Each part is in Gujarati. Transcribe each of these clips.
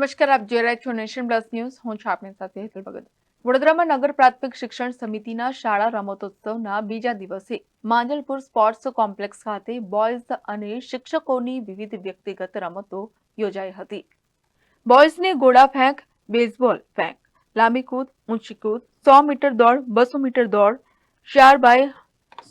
નમસ્કાર, આપ જોઈ રહ્યા છો નેશન પ્લસ ન્યૂઝ. હું છું આપની સાથે હેતલ ભગત. વડોદરામાં નગર પ્રાથમિક શિક્ષણ સમિતિના શાળા રમતોત્સવના બીજા દિવસે માંજલપુર સ્પોર્ટ્સ કોમ્પ્લેક્સ ખાતે બોયઝ અને શિક્ષકોની વિવિધ વ્યક્તિગત રમતો યોજાઈ હતી. બોયઝને ગોળા ફેંક, બેઝબોલ ફેંક, લાંબી કૂદ, ઊંચી કૂદ, સો મીટર દોડ, બસો મીટર દોડ, ચાર બાય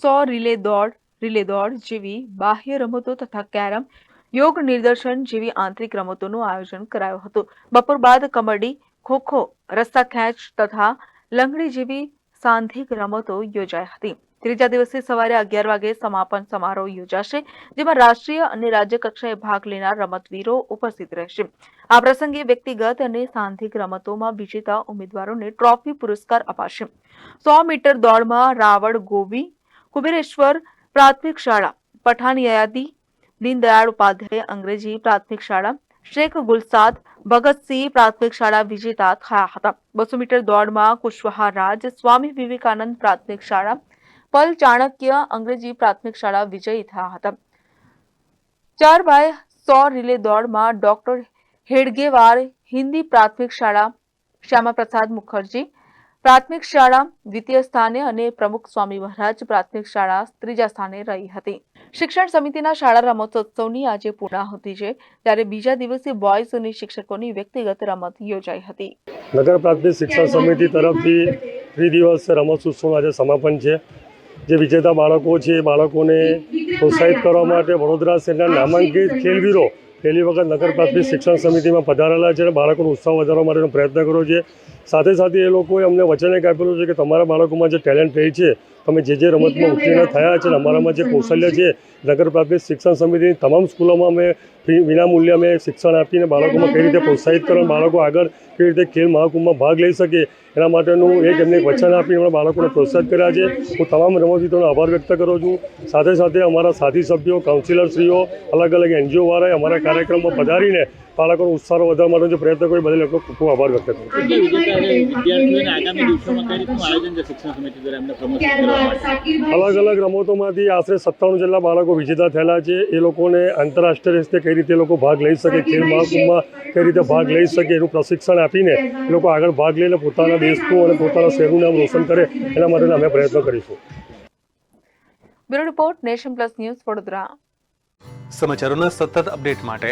સો રિલે દોડ રિલે દોડ જેવી બાહ્ય રમતો તથા કેરમ યોગ નિદર્શન જેવી આંતરિક રમતોનું આયોજન કરાયું હતું. બપોર બાદ કબડ્ડી, ખોખો, રસ્તા ખેંચ તથા લંગડી જેવી સાંધિક રમતો યોજાઈ હતી. ત્રીજા દિવસે સવારે અગિયાર વાગે સમાપન સમારોહ યોજાશે, જેમાં રાષ્ટ્રીય અને રાજ્ય કક્ષાએ ભાગ લેનાર રમતવીરો ઉપસ્થિત રહેશે. આ પ્રસંગે વ્યક્તિગત અને સાંધિક રમતોમાં વિજેતા ઉમેદવારોને ટ્રોફી પુરસ્કાર અપાશે. સો મીટર દોડમાં રાવળ ગોવી, કુબેરેશ્વર પ્રાથમિક શાળા, પઠાણ યયાદી દીનદયાળ ઉપાધ્યાય અંગ્રેજી પ્રાથમિક શાળા શેખ ગુલસાદ ભગતસિંહ પ્રાથમિક શાળા વિજેતા થયા હતા. બસો મીટર દોડમાં કુશવાહા રાજ, સ્વામી વિવેકાનંદ પ્રાથમિક શાળા, પલ ચાણક્ય અંગ્રેજી પ્રાથમિક શાળા વિજયી થયા હતા. ચાર બાય સો રિલે દોડમાં ડોક્ટર હેડગેવાર હિન્દી પ્રાથમિક શાળા શ્યામાપ્રસાદ મુખર્જી, પ્રાથમિક શાળા દ્વિતીય સ્થાને અને પ્રમુખ સ્વામી મહારાજ પ્રાથમિક શાળા ત્રીજા સ્થાને રહી હતી. શિક્ષણ સમિતિના શાળા રમતોત્સવની આજે પૂર્ણાહુતિ છે ત્યારે બીજા દિવસે બોયઝ અને શિક્ષકોની વ્યક્તિગત રમત યોજાઈ હતી. નગર પ્રાથમિક શિક્ષણ સમિતિ તરફથી ત્રિદિવસ રમતોત્સવનું આજે સમાપન છે. જે વિજેતા બાળકો છે, એ બાળકોને પ્રોત્સાહિત કરવા માટે વડોદરા શહેરના નામાંકિત ખેલવીરો પહેલી વખત નગર પ્રાથમિક શિક્ષણ સમિતિમાં પધારેલા છે અને બાળકોનો ઉત્સાહ વધારવા માટેનો પ્રયત્ન કર્યો છે. સાથે સાથે એ લોકોએ અમને વચન એક આપેલું છે કે તમારા બાળકોમાં જે ટેલેન્ટ રહી છે તમે જે જે રમતમાં ઉત્તીર્ણ થયા છે અને અમારામાં જે કૌશલ્ય છે નગર પ્રાથમિક શિક્ષણ સમિતિની તમામ સ્કૂલોમાં અમે ફી વિનામૂલ્યે અમે શિક્ષણ આપીને બાળકોમાં કઈ રીતે પ્રોત્સાહિત કરવા બાળકો આગળ કેવી રીતે ખેલ મહાકુંભમાં ભાગ લઈ શકે એના માટેનું એક એમને વચન આપીને અમારા બાળકોને પ્રોત્સાહિત કર્યા છે. હું તમામ રમતવીરોનો આભાર વ્યક્ત કરું છું. સાથે સાથે અમારા સાથી સભ્યો કાઉન્સિલરશ્રીઓ અલગ અલગ એનજીઓવાળાએ અમારા કાર્યક્રમમાં પધારીને બાળકોનો ઉત્સાહ વધારવા માટેનો જે પ્રયત્ન કર્યો બધા લોકો ખૂબ આભાર વ્યક્ત કરું છે. વિદ્યાર્થીઓને આગામી દિવસોમાં કઈ રીતનું આયોજન છે શિક્ષણ સમિતિ દ્વારા એમને પ્રમોશન અલગ અલગ રમતોમાંથી આશરે સત્તાણું જેટલા બાળકો વિજેતા થયેલા છે. એ લોકોને આંતરરાષ્ટ્રીય રીતે કઈ રીતે લોકો ભાગ લઈ શકે ખેલ મહાકુંભમાં કઈ રીતે ભાગ લઈ શકે એનું પ્રશિક્ષણ આપીને એ લોકો આગળ ભાગ લઈને પોતાના દેશનું અને પોતાના શહેરનું નામ રોશન કરે એના માટે અમે પ્રયત્નો કરીશું. Bureau report nation plus news Vadodara. સમાચારોના સતત અપડેટ માટે